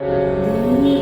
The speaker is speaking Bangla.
যদি